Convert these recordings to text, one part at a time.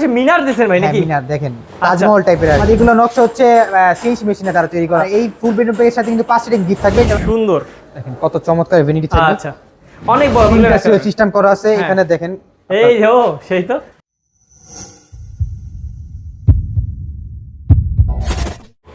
পাশে মিনার দিয়েছেন ভাই হ্যাঁ, নাকি? মিনার দেখেন তাজমহল টাইপের আর কি। এগুলো নকশা হচ্ছে সিএনসি মেশিনে তারা তৈরি করা। এই ফুল বেডরুম প্যাকের সাথে কিন্তু পাঁচ সিটিং গিফট থাকবে। সুন্দর। দেখেন কত চমৎকার ভ্যানিটি থাকবে আচ্ছা। অনেক বড় সিস্টেম করা আছে হ্যাঁ। এখানে দেখেন। এই ও সেই তো।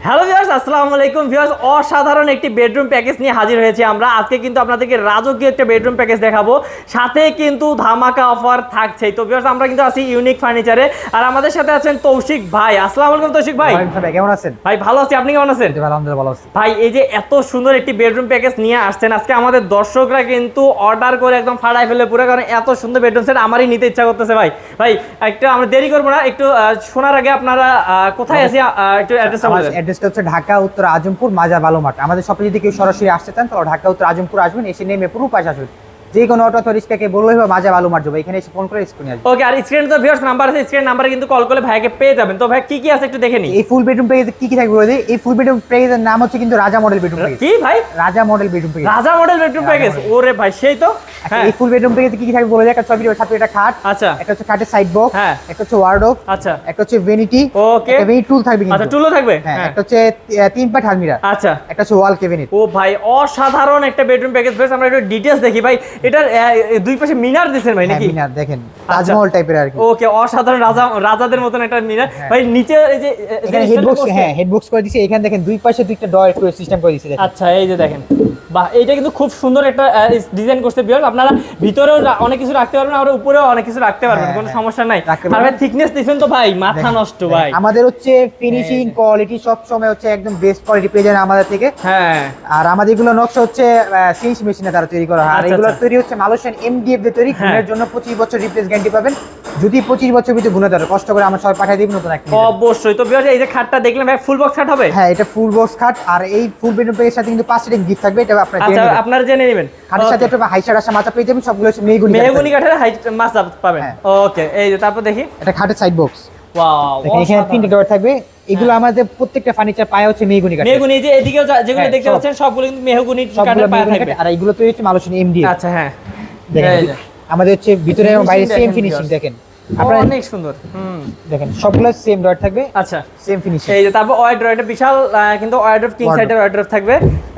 হ্যালো ভিউয়ার্স আসসালামু আলাইকুম। ভিউয়ার্স অসাধারণ একটি বেডরুম প্যাকেজ নিয়ে হাজির হয়েছি আমরা। আজকে কিন্তু আপনাদেরকে রাজকীয় একটা বেডরুম প্যাকেজ দেখাবো। সাথে কিন্তু ধামাকা অফার থাকছে তো ভিউয়ার্স আমরা কিন্তু আছি ইউনিক ফার্নিচারে আর আমাদের সাথে আছেন তৌশিক ভাই। আসসালামু আলাইকুম তৌশিক ভাই। কেমন আছেন? ভাই ভালো আছি। আপনি কেমন আছেন? আলহামদুলিল্লাহ ভালো আছি। ভাই এই যে এত সুন্দর একটি বেডরুম প্যাকেজ নিয়ে আসছেন। আজকে আমাদের দর্শকরা কিন্তু অর্ডার করে একদম ফাড়াই ফেলে পুরো কারণ এত সুন্দর বেডরুম সেট আমারই নিতে ইচ্ছা করতেছে ভাই। ভাই একটু আমরা দেরি করব না। একটু শোনার আগে আপনারা কোথায় আছি? একটু দেন। অ্যাড্রেসটা হচ্ছে ঢাকা, উত্তর, আজমপুর মাজা বালুমাঠ আমাদের শপে যদি কেউ সরাসরি আসতে চান, তাহলে ঢাকা, উত্তর, আজমপুর আসবেন, এসে নেমে পুরো পাশে আসবেন। যে কোনো অটো অথবা রিক্সাকে বললেই হবে মাজা বালুমাঠ যাবে এখানে এসে ফোন করে স্ক্রিনে আসবে। ওকে আর স্ক্রিনে তো ভিউয়ার্স নাম্বার আছে স্ক্রিন নাম্বারে কিন্তু কল করলে ভাইকে পেয়ে যাবেন। তো ভাই কি কি আছে একটু দেখে নিই। এই ফুল বেডরুম প্যাকেজে কি কি থাকবে বলে এই ফুল বেডরুম প্যাকেজের নাম হচ্ছে কিন্তু রাজা মডেল বেডরুম প্যাকেজ কি ভাই? Raja model bedroom package Raja model bedroom package ওরে ভাই সেই তো? হ্যাঁ। এই ফুল বেডরুম প্যাকেজে কি কি থাকবে বলে একটা ছবি সাথে একটা খাট। আচ্ছা। একটা হচ্ছে খাটের সাইড বক্স হ্যাঁ। একটা হচ্ছে ওয়ার্ডরোব আচ্ছা। একটা হচ্ছে ভেনিটি ওকে একটা ভেনিটি টুল থাকবে আচ্ছা টুলও থাকবে? হ্যাঁ হ্যাঁ। একটা হচ্ছে তিন পাট হালমিরা আচ্ছা। একটা হচ্ছে ওয়াল কেবিনেট ও ভাই অসাধারণ একটা বেডরুম প্যাকেজ বেশ আমরা একটু ডিটেলস দেখি ভাই। এটার দুই পাশে মিনার দিছেন ভাই নাকি? মিনার দেখেন আচ্ছা। তাজমহল টাইপের আর কি। ওকে অসাধারণ রাজা রাজাদের মতন একটা মিনার। ভাই নিচে এই যে হেডবক্স হ্যাঁ হেডবক্স করে দিয়েছি। এখানে দেখেন দুই পাশে দুইটা ডয়ার করে সিস্টেম করে দিয়েছি আচ্ছা এই যে দেখেন। বাহ কিন্তু খুব সুন্দর একটা ডিজাইন করতে বিয়ার আপনারা ভিতরেও অনেক কিছু রাখতে পারবেন আর উপরেও অনেক কিছু রাখতে পারবেন হ্যাঁ, কোনো হ্যাঁ। সমস্যা নাই। আর ভাই থিকনেস দিছেন তো ভাই মাথা নষ্ট ভাই। আমাদের হচ্ছে ফিনিশিং কোয়ালিটি সব সময় হচ্ছে একদম বেস্ট কোয়ালিটি পেয়ে যাবেন আমাদের থেকে। হ্যাঁ। আর আমাদের এগুলো নকশা হচ্ছে সিএনসি মেশিনে তারা তৈরি করা হয়। আর আচ্ছা, এগুলো আচ্ছা। তৈরি হচ্ছে মালয়েশিয়ান এমডিএফ দিয়ে তৈরি হ্যাঁ। ঘুমের জন্য পঁচিশ বছর রিপ্লেস গ্যারান্টি পাবেন। যদি পঁচিশ বছর ভিতরে গুণে ধরে কষ্ট করে আমার সবাই পাঠিয়ে দিব নতুন একটা অবশ্যই। তো বিয়ার এই যে খাটটা দেখলেন ভাই ফুল বক্স খাট হবে? হ্যাঁ এটা ফুল বক্স খাট আর এই ফুল বেডরুম পেয়ের সাথে কিন্তু পাঁচ সিটিং গিফট থাকবে এটা আপনার আচ্ছা আপনারা জেনে নেবেন। খাটের সাথে একটা হাইসার আসা মাথা পেয়ে যাবেন সবগুলো হচ্ছে মেগুনি মেহগুনি কাঠের হাইট মাছ পাবেন। হ্যাঁ। ওকে এই যে তারপর দেখি। এটা খাটের সাইড বক্স এখানে তিনটে ডোর থাকবে। এগুলো আমাদের প্রত্যেকটা ফার্নিচার পায় হচ্ছে কাঠ মেহগুনি যে এদিকে যেগুলো হ্যাঁ, দেখতে পাচ্ছেন সবগুলো কিন্তু মেহগুনি সবগুলো কাঠের পায়া থাকবে। আর এগুলো তো হচ্ছে আচ্ছা হ্যাঁ। আমাদের হচ্ছে ভিতরে এবং বাইরে সেম ফিনিশিং দেখেন। আপনারা অনেক সুন্দর হুম। দেখেন সবগুলো সেম ডট থাকবে আচ্ছা। সেম ফিনিশিং এই যে তারপর ওয়াইড্রপ এটা বিশাল আহ, কিন্তু ওয়াইড্রপ কিং Wardrobe। সাইডের ওয়াইড্রপ থাকবে।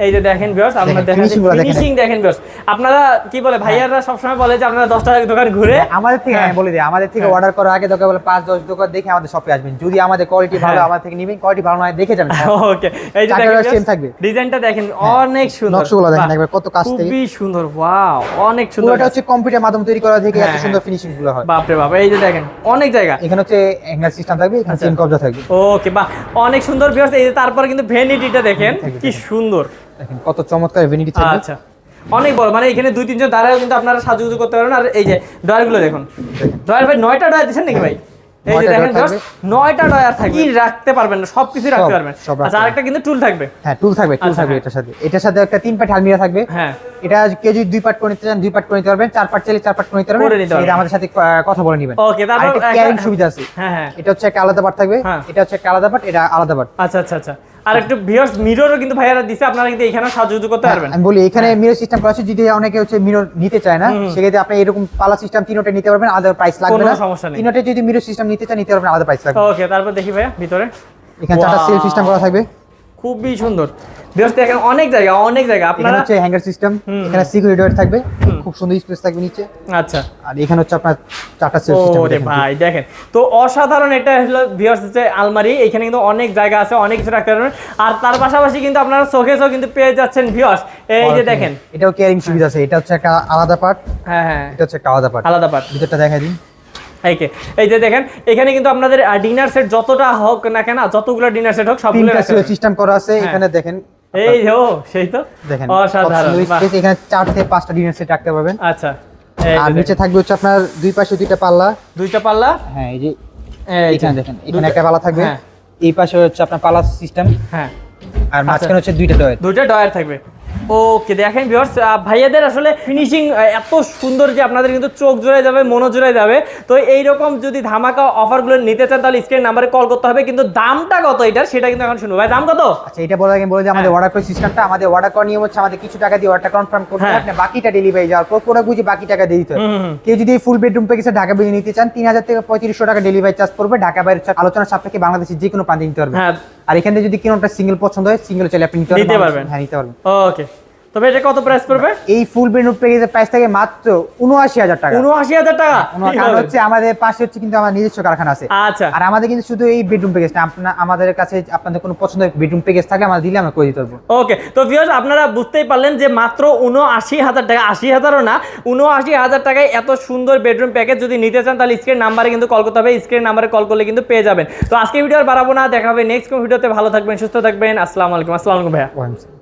এই যে দেখেন ভিউয়ার্স আপনারা দেখেন, দেখেন finishing গুলো দেখেন। ফিনিশিং দেখেন ভিউয়ার্স আপনারা কি বলে ভাইয়ারা সবসময় বলে যে আপনারা 10 টাকা দোকান ঘুরে আমাদের থেকে হ্যাঁ। আমি বলে দিই আমাদের থেকে হ্যাঁ। অর্ডার করার আগে দোকান বলে পাঁচ দশ দোকান দেখে আমাদের শপে আসবেন। যদি আমাদের কোয়ালিটি ভালো হ্যাঁ। আমাদের থেকে নেবেন কোয়ালিটি ভালো নয় দেখে যাবেন। ওকে এই যে দেখেন same থাকবে। ডিজাইনটা দেখেন অনেক সুন্দর। নকশাগুলো দেখেন একবার কত থেকে। খুবই সুন্দর ওয়াও অনেক সুন্দর। পুরোটা হচ্ছে কম্পিউটার মাধ্যমে তৈরি করা থেকে এত হ্যাঁ, সুন্দর ফিনিশিংগুলো হয়। বাপ এই যে দেখেন অনেক জায়গা। এখানে হচ্ছে হ্যাঙ্গার সিস্টেম থাকবে এখানে আচ্ছা। চেন কবজা থাকবে। ওকে বাহ। অনেক সুন্দর ভিউয়ার্স এই যে তারপরে কিন্তু ভ্যানিটিটা দেখেন দেখেন, কি সুন্দর। দেখেন কত চমৎকার ভ্যানিটি থাকবে। আচ্ছা। অনেক বড় মানে এখানে দুই তিনজন দাঁড়ায় কিন্তু আপনারা সাজুগুজু করতে পারবেন। আর এই যে ড্রয়ারগুলো দেখুন। ড্রয়ার ভাই নয়টা ড্রয়ার দিচ্ছেন নাকি ভাই? এই যে দেখেন নয়টা ডয়ার থাকবে। কি রাখতে পারবেন না সবকিছু রাখতে পারবেন। আচ্ছা আরেকটা কিন্তু টুল থাকবে। হ্যাঁ টুল থাকবে টুল থাকবে। এটার সাথে। এটার সাথে একটা তিন পাট আলমিরা থাকবে। হ্যাঁ। এটা কেউ যদি দুই পার্ট করে নিতে চান দুই পার্ট করে নিতে পারবেন। চার পার্ট চাইলে চার পার্ট করে নিতে পারবেন। এটা আমাদের সাথে কথা বলে নেবেন। ওকে তারপর একটা- ক্যারিং সুবিধা আছে। হ্যাঁ হ্যাঁ। এটা হচ্ছে একটা আলাদা পাট থাকবে। হ্যাঁ। এটা হচ্ছে একটা আলাদা পাট এটা আলাদা পার্ট আচ্ছা আচ্ছা আচ্ছা। আর একটু ভিউয়ার্স মিররও কিন্তু ভাইয়ারা দিছে আপনারা কিন্তু এখানেও সাজুগুজু করতে পারবেন। আমি বলি এখানে মিরর সিস্টেম করা আছে যদি অনেকে হচ্ছে মিরর নিতে চায় না সেক্ষেত্রে আপনি এরকম পালা সিস্টেম তিনটে নিতে পারবেন আলাদা প্রাইস লাগবে না। সমস্যা নেই। তিনটে যদি মিরর সিস্টেম নিতে চান নিতে পারবেন আলাদা প্রাইস লাগবে। ওকে তারপর দেখি ভাইয়া ভিতরে। এখানে চারটা Wow. সেল সিস্টেম করা থাকবে। খুবই সুন্দর। ভিউয়ার্স দেখেন অনেক জায়গা অনেক জায়গা এখানে আপনারা হচ্ছে হ্যাঙ্গার সিস্টেম এখানে সিকিউরিটি ডোর থাকবে। খুব সুন্দর স্পেস থাকবে নিচে। আচ্ছা। আর এখানে হচ্ছে আপনার চারটা সেল সিস্টেম ওরে ভাই দেখেন। তো অসাধারণ এটা হলো ভিউয়ার্স হচ্ছে আলমারি। এখানে কিন্তু অনেক জায়গা আছে অনেক কিছু রাখতে পারবেন। আর তার পাশাপাশি কিন্তু আপনারা চোখেও কিন্তু পেয়ে যাচ্ছেন ভিউয়ার্স এই যে দেখেন। এটাও কেয়ারিং সুবিধা আছে। এটা হচ্ছে একটা আলাদা পার্ট হ্যাঁ হ্যাঁ। এটা হচ্ছে একটা আলাদা পার্ট আলাদা পার্ট ভিতরটা দেখাই দিন। এইকে এই যে দেখেন এখানে কিন্তু আপনাদের ডিনার সেট যতটা হোক না কেন যতগুলো ডিনার সেট হোক সবগুলো। সিস্টেম করা আছে। হ্যাঁ। এখানে দেখেন এই ও সেই তো? দেখেন অসাধারণ এখানে চার থেকে পাঁচটা ডিনার সেট রাখতে পারবেন। আচ্ছা আর নিচে থাকবে হচ্ছে আপনার দুই পাশে দুইটা পাল্লা। দুইটা পাল্লা? হ্যাঁ এই যে এখানে দেখেন এখানে একটা পাল্লা থাকবে। হ্যাঁ। এই পাশে হচ্ছে আপনার পাল্লা সিস্টেম হ্যাঁ। আর মাঝখানে হচ্ছে দুইটা ডয়ার দুইটা ডয়ার থাকবে। ওকে দেখেন ভিউয়ার্স ভাইয়াদের আসলে ফিনিশিং এত সুন্দর যে আপনাদের কিন্তু চোখ জুড়ে যাবে মনো জুড়ে যাবে। তো এইরকম যদি ধামাকা অফারগুলো নিতে চান তাহলে স্ক্রিন নাম্বারে কল করতে হবে। কিন্তু দামটা কত এটার সেটা কিন্তু এখন শুনব। ভাই দাম কত? আচ্ছা এটা বলে আগে বলে যে আমাদের অর্ডার করে সিস্টেমটা আমাদের অর্ডার করার নিয়ম হচ্ছে আমাদের কিছু টাকা দিয়ে অর্ডার কনফার্ম করতে হ্যাঁ। আপনি বাকিটা ডেলিভারি যাওয়ার পর প্রোডাক্ট বুঝে বাকি টাকা দিয়ে দিতে। কেউ যদি ফুল বেডরুম প্যাকেজে ঢাকা বেরিয়ে নিতে চান তিন হাজার থেকে পঁয়ত্রিশশো টাকা ডেলিভারি চার্জ পড়বে। ঢাকা বাইরে আলোচনা সাপেক্ষে বাংলাদেশের যে কোনো প্রান্তে নিতে পারবেন। হ্যাঁ। আর এখান যদি কোনোটা সিঙ্গেল পছন্দ হয় সিঙ্গেল চাইলে আপনি নিতে পারবেন। হ্যাঁ নিতে পারবেন। ওকে তবে এটা কত প্রাইস পড়বে? এই ফুল প্যাকেজের প্রাইস থাকে মাত্র উনআশি হাজার টাকা। উনআশি হাজার টাকা? কারণ হচ্ছে আমাদের পাশে হচ্ছে কিন্তু আমার নিজস্ব কারখানা আছে। আচ্ছা। আর আমাদের কিন্তু শুধু এই বেডরুম প্যাকেজ না আপনার আমাদের কাছে আপনাদের কোনো পছন্দের বেডরুম প্যাকেজ থাকে আমাদের দিলে আমরা করে দিতে পারব। ওকে তো ভিউয়ার্স আপনারা বুঝতেই পারলেন যে মাত্র উনআশি হাজার টাকা আশি হাজারও না উনআশি হাজার টাকায় এত সুন্দর বেডরুম প্যাকেজ যদি নিতে চান তাহলে স্ক্রিন নাম্বারে কিন্তু কল করতে হবে। স্ক্রিন নাম্বারে কল করলে কিন্তু পেয়ে যাবেন। তো আজকে ভিডিও আর বাড়াবো না দেখা হবে নেক্সট কোন ভিডিওতে ভালো থাকবেন সুস্থ থাকবেন। আসসালামু আলাইকুম। আসসালামু আলাইকুম ভাইয়া।